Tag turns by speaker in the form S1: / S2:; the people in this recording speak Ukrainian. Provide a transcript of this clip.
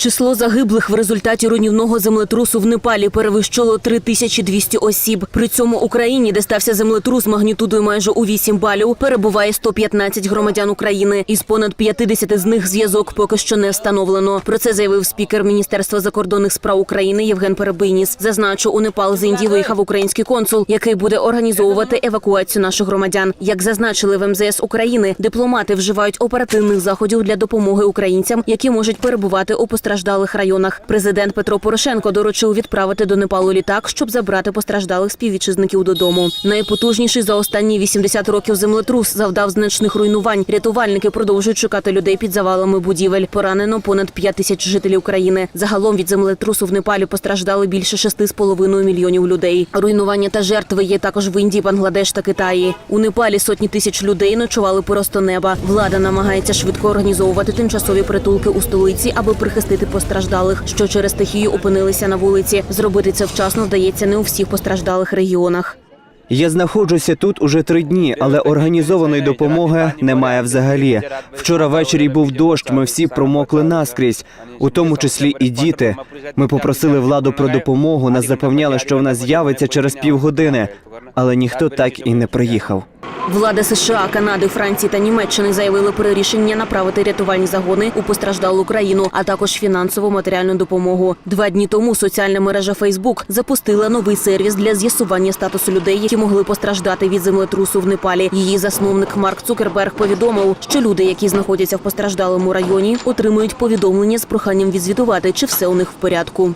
S1: Число загиблих в результаті руйнівного землетрусу в Непалі перевищило 3200 осіб. При цьому Україні, де стався землетрус магнітудою майже у 8 балів, перебуває 115 громадян України. Із понад 50 з них зв'язок поки що не встановлено. Про це заявив спікер Міністерства закордонних справ України Євген Перебийніс. Зазначу, у Непал з Індії виїхав український консул, який буде організовувати евакуацію наших громадян. Як зазначили в МЗС України, дипломати вживають оперативних заходів для допомоги українцям, які можуть перебувати у постраждалих районах. Президент Петро Порошенко доручив відправити до Непалу літак, щоб забрати постраждалих співвітчизників додому. Найпотужніший за останні 80 років землетрус завдав значних руйнувань. Рятувальники продовжують шукати людей під завалами будівель. Поранено понад 5 тисяч жителів країни. Загалом від землетрусу в Непалі постраждали більше 6,5 мільйонів людей. Руйнування та жертви є також в Індії, Бангладеш та Китаї. У Непалі сотні тисяч людей ночували просто неба. Влада намагається швидко організовувати тимчасові притулки у столиці, аби прихистити постраждалих, що через стихію опинилися на вулиці. Зробити це вчасно вдається не у всіх постраждалих регіонах.
S2: Я знаходжуся тут уже три дні, але організованої допомоги немає взагалі. Вчора ввечері був дощ. Ми всі промокли наскрізь, у тому числі і діти. Ми попросили владу про допомогу. Нас запевняли, що вона з'явиться через півгодини, але ніхто так і не приїхав.
S1: Влада США, Канади, Франції та Німеччини заявили про рішення направити рятувальні загони у постраждалу країну, а також фінансову матеріальну допомогу. Два дні тому соціальна мережа Фейсбук запустила новий сервіс для з'ясування статусу людей, які могли постраждати від землетрусу в Непалі. Її засновник Марк Цукерберг повідомив, що люди, які знаходяться в постраждалому районі, отримують повідомлення з проханням відзвітувати, чи все у них в порядку.